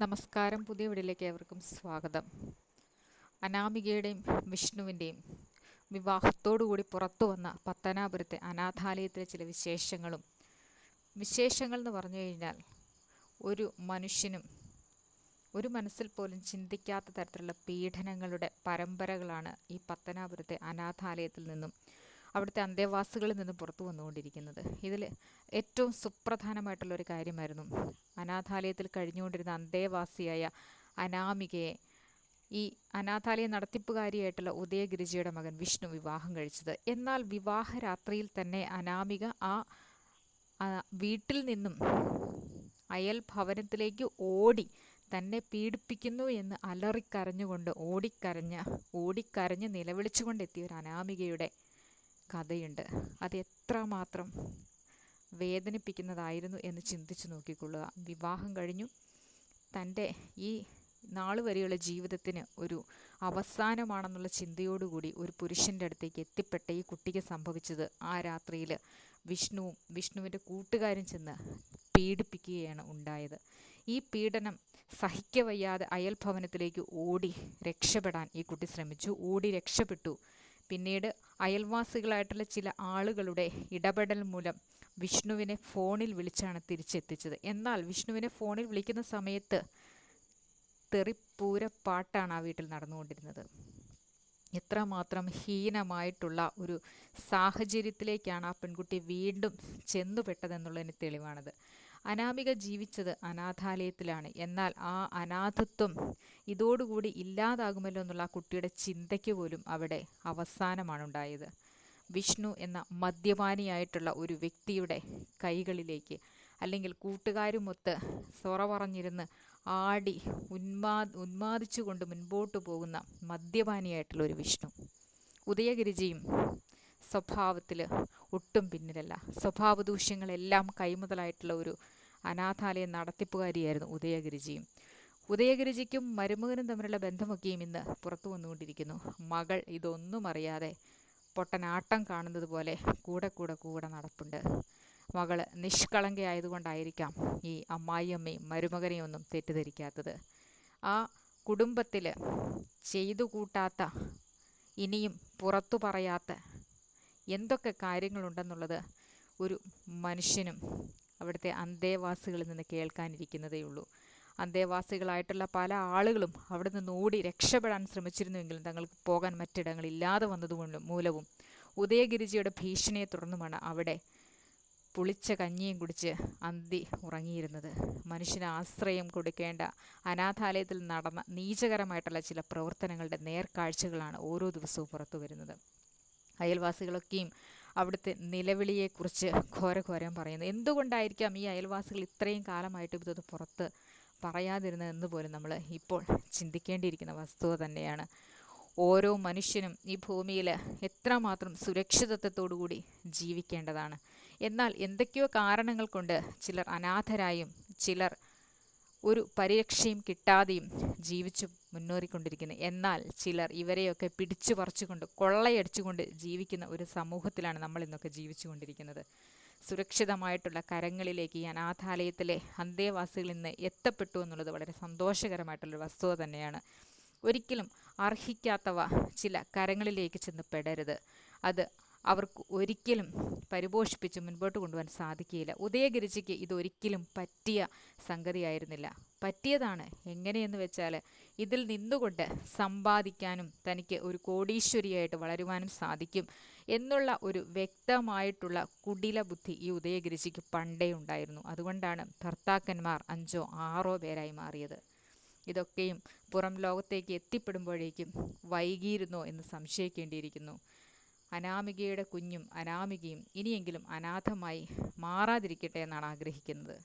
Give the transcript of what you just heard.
നമസ്കാരം. പുതിയ വീടിലേക്ക് ഏവർക്കും സ്വാഗതം. അനാമികയുടെയും വിഷ്ണുവിന്റെയും വിവാഹത്തോടുകൂടി പുറത്തു വന്ന പത്തനാപുരത്തെ അനാഥാലയത്തിലെ ചില വിശേഷങ്ങളും. വിശേഷങ്ങൾ എന്ന് പറഞ്ഞു കഴിഞ്ഞാൽ ഒരു മനുഷ്യനും ഒരു മനസ്സിൽ പോലും ചിന്തിക്കാത്ത തരത്തിലുള്ള പീഡനങ്ങളുടെ പരമ്പരകളാണ് ഈ പത്തനാപുരത്തെ അനാഥാലയത്തിൽ നിന്നും അവിടുത്തെ അന്തേവാസികളിൽ നിന്ന് പുറത്തു വന്നുകൊണ്ടിരിക്കുന്നത്. ഇതിൽ ഏറ്റവും സുപ്രധാനമായിട്ടുള്ള ഒരു കാര്യമായിരുന്നു. അനാഥാലയത്തിൽ കഴിഞ്ഞുകൊണ്ടിരുന്ന അന്തേവാസിയായ അനാമികയെ ഈ അനാഥാലയ നടത്തിപ്പുകാരിയായിട്ടുള്ള ഉദയഗിരിജിയുടെ മകൻ വിഷ്ണു വിവാഹം കഴിച്ചത്. എന്നാൽ വിവാഹ രാത്രിയിൽ തന്നെ അനാമിക ആ വീട്ടിൽ നിന്നും അയൽ ഭവനത്തിലേക്ക് ഓടി തന്നെ പീഡിപ്പിക്കുന്നു എന്ന് അലറിക്കരഞ്ഞുകൊണ്ട് ഓടിക്കരഞ്ഞ് ഓടിക്കരഞ്ഞ് നിലവിളിച്ചുകൊണ്ടെത്തിയ ഒരു അനാമികയുടെ കഥയുണ്ട്. അത് എത്രമാത്രം വേദനിപ്പിക്കുന്നതായിരുന്നു എന്ന് ചിന്തിച്ചു നോക്കിക്കൊള്ളുക. വിവാഹം കഴിഞ്ഞു. തന്റെ ഈ നാൾ വരെയുള്ള ജീവിതത്തിന് ഒരു അവസാനമാണെന്നുള്ള ചിന്തയോടുകൂടി ഒരു പുരുഷന്റെ അടുത്തേക്ക് എത്തിപ്പെട്ട ഈ കുട്ടിക്ക് സംഭവിച്ചത്. ആ രാത്രിയിൽ വിഷ്ണുവും വിഷ്ണുവിന്റെ കൂട്ടുകാരും ചെന്ന് പീഡിപ്പിക്കുകയാണ് ഉണ്ടായത്. ഈ പീഡനം സഹിക്കവയ്യാതെ അയൽഭവനത്തിലേക്ക് ഓടി രക്ഷപ്പെടാൻ ഈ കുട്ടി ശ്രമിച്ചു. ഓടി രക്ഷപ്പെട്ടു. പിന്നീട് അയൽവാസികളായിട്ടുള്ള ചില ആളുകളുടെ ഇടപെടൽ മൂലം വിഷ്ണുവിനെ ഫോണിൽ വിളിച്ചാണ് തിരിച്ചെത്തിച്ചത്. എന്നാൽ വിഷ്ണുവിനെ ഫോണിൽ വിളിക്കുന്ന സമയത്ത് തെറിപ്പൂര പാട്ടാണ് ആ വീട്ടിൽ നടന്നുകൊണ്ടിരുന്നത്. എത്രമാത്രം ഹീനമായിട്ടുള്ള ഒരു സാഹചര്യത്തിലേക്കാണ് ആ പെൺകുട്ടി വീണ്ടും ചെന്നുപെട്ടതെന്നുള്ളതിന് തെളിവാണത്. അനാമിക ജീവിച്ചത് അനാഥാലയത്തിലാണ്. എന്നാൽ ആ അനാഥത്വം ഇതോടുകൂടി ഇല്ലാതാകുമല്ലോ എന്നുള്ള ആ കുട്ടിയുടെ ചിന്തയ്ക്ക് പോലും അവിടെ അവസാനമാണ് ഉണ്ടായത് വിഷ്ണു എന്ന മദ്യപാനിയായിട്ടുള്ള ഒരു വ്യക്തിയുടെ കൈകളിലേക്ക് അല്ലെങ്കിൽ കൂട്ടുകാരുമൊത്ത് സൊറ പറഞ്ഞിരുന്ന് ആടി ഉന്മാ ഉന്മാദിച്ചുകൊണ്ട് മുൻപോട്ട് പോകുന്ന മദ്യപാനിയായിട്ടുള്ള ഒരു വിഷ്ണു. ഉദയഗിരിജിയും സ്വഭാവത്തിൽ ഒട്ടും പിന്നിലല്ല. സ്വഭാവ ദൂഷ്യങ്ങളെല്ലാം കൈമുതലായിട്ടുള്ള ഒരു അനാഥാലയ നടത്തിപ്പുകാരിയായിരുന്നു ഉദയഗിരിജിയും. ഉദയഗിരിജിക്കും മരുമകനും തമ്മിലുള്ള ബന്ധമൊക്കെയും ഇന്ന് പുറത്തു വന്നുകൊണ്ടിരിക്കുന്നു. മകൾ ഇതൊന്നും അറിയാതെ പൊട്ടനാട്ടം കാണുന്നത് പോലെ കൂടെ കൂടെ കൂടെ നടപ്പുണ്ട്. മകൾ നിഷ്കളങ്കയായതുകൊണ്ടായിരിക്കാം ഈ അമ്മായിയമ്മയും മരുമകനെയും ഒന്നും തെറ്റിദ്ധരിക്കാത്തത്. ആ കുടുംബത്തിൽ ചെയ്തു കൂട്ടാത്ത ഇനിയും പുറത്തു പറയാത്ത എന്തൊക്കെ കാര്യങ്ങളുണ്ടെന്നുള്ളത് ഒരു മനുഷ്യനും അവിടുത്തെ അന്തേവാസികളിൽ നിന്ന് കേൾക്കാനിരിക്കുന്നതേ ഉള്ളൂ. അന്തേവാസികളായിട്ടുള്ള പല ആളുകളും അവിടെ നിന്ന് ഓടി രക്ഷപ്പെടാൻ ശ്രമിച്ചിരുന്നുവെങ്കിലും തങ്ങൾക്ക് പോകാൻ മറ്റിടങ്ങളില്ലാതെ വന്നതുകൊണ്ടും മൂലവും ഉദയഗിരിജിയുടെ ഭീഷണിയെ തുടർന്നുമാണ് അവിടെ പുളിച്ച കഞ്ഞിയും കുടിച്ച് അന്തി ഉറങ്ങിയിരുന്നത്. മനുഷ്യന് ആശ്രയം കൊടുക്കേണ്ട അനാഥാലയത്തിൽ നടന്ന നീചകരമായിട്ടുള്ള ചില പ്രവർത്തനങ്ങളുടെ നേർക്കാഴ്ചകളാണ് ഓരോ ദിവസവും പുറത്തു വരുന്നത്. അയൽവാസികളൊക്കെയും അവിടുത്തെ നിലവിളിയെക്കുറിച്ച് ഘോരഘോരം പറയുന്നത് എന്തുകൊണ്ടായിരിക്കാം ഈ അയൽവാസികൾ ഇത്രയും കാലമായിട്ട് ഇതൊന്ന് പുറത്ത് പറയാതിരുന്നതെന്ന് പോലും നമ്മൾ ഇപ്പോൾ ചിന്തിക്കേണ്ടിയിരിക്കുന്ന വസ്തുത തന്നെയാണ്. ഓരോ മനുഷ്യനും ഈ ഭൂമിയിൽ എത്രമാത്രം സുരക്ഷിതത്വത്തോടുകൂടി ജീവിക്കേണ്ടതാണ്. എന്നാൽ എന്തൊക്കെയോ കാരണങ്ങൾ കൊണ്ട് ചിലർ അനാഥരായും ചിലർ ഒരു പരിരക്ഷയും കിട്ടാതെയും ജീവിച്ചു മുന്നേറിക്കൊണ്ടിരിക്കുന്നു. എന്നാൽ ചിലർ ഇവരെയൊക്കെ പിടിച്ചു പറിച്ചുകൊണ്ട് കൊള്ളയടിച്ചുകൊണ്ട് ജീവിക്കുന്ന ഒരു സമൂഹത്തിലാണ് നമ്മൾ ഇന്നൊക്കെ ജീവിച്ചുകൊണ്ടിരിക്കുന്നത്. സുരക്ഷിതമായിട്ടുള്ള കരങ്ങളിലേക്ക് ഈ അനാഥാലയത്തിലെ അന്തേവാസികൾ ഇന്ന് എത്തപ്പെട്ടു എന്നുള്ളത് വളരെ സന്തോഷകരമായിട്ടുള്ളൊരു വസ്തുത തന്നെയാണ്. ഒരിക്കലും അർഹിക്കാത്തവ ചില കരങ്ങളിലേക്ക് ചെന്ന് പെടരുത്. അത് അവർക്ക് ഒരിക്കലും പരിപോഷിപ്പിച്ച് മുൻപോട്ട് കൊണ്ടുപോകാൻ സാധിക്കുകയില്ല. ഉദയഗിരിജിക്ക് ഇതൊരിക്കലും പറ്റിയ സംഗതിയായിരുന്നില്ല. പറ്റിയതാണ് എങ്ങനെയെന്ന് വെച്ചാൽ ഇതിൽ നിന്നുകൊണ്ട് സമ്പാദിക്കാനും തനിക്ക് ഒരു കോടീശ്വരിയായിട്ട് വളരുവാനും സാധിക്കും എന്നുള്ള ഒരു വ്യക്തമായിട്ടുള്ള കുടില ബുദ്ധി ഈ ഉദയഗിരിജിക്ക് പണ്ടേ ഉണ്ടായിരുന്നു. അതുകൊണ്ടാണ് ഭർത്താക്കന്മാർ അഞ്ചോ ആറോ പേരായി മാറിയത്. ഇതൊക്കെയും പുറം ലോകത്തേക്ക് എത്തിപ്പെടുമ്പോഴേക്കും വൈകിയിരുന്നോ എന്ന് സംശയിക്കേണ്ടിയിരിക്കുന്നു. അനാമികയുടെ കുഞ്ഞും അനാമികയും ഇനിയെങ്കിലും അനാഥമായി മാറാതിരിക്കട്ടെ എന്നാണ് ആഗ്രഹിക്കുന്നത്.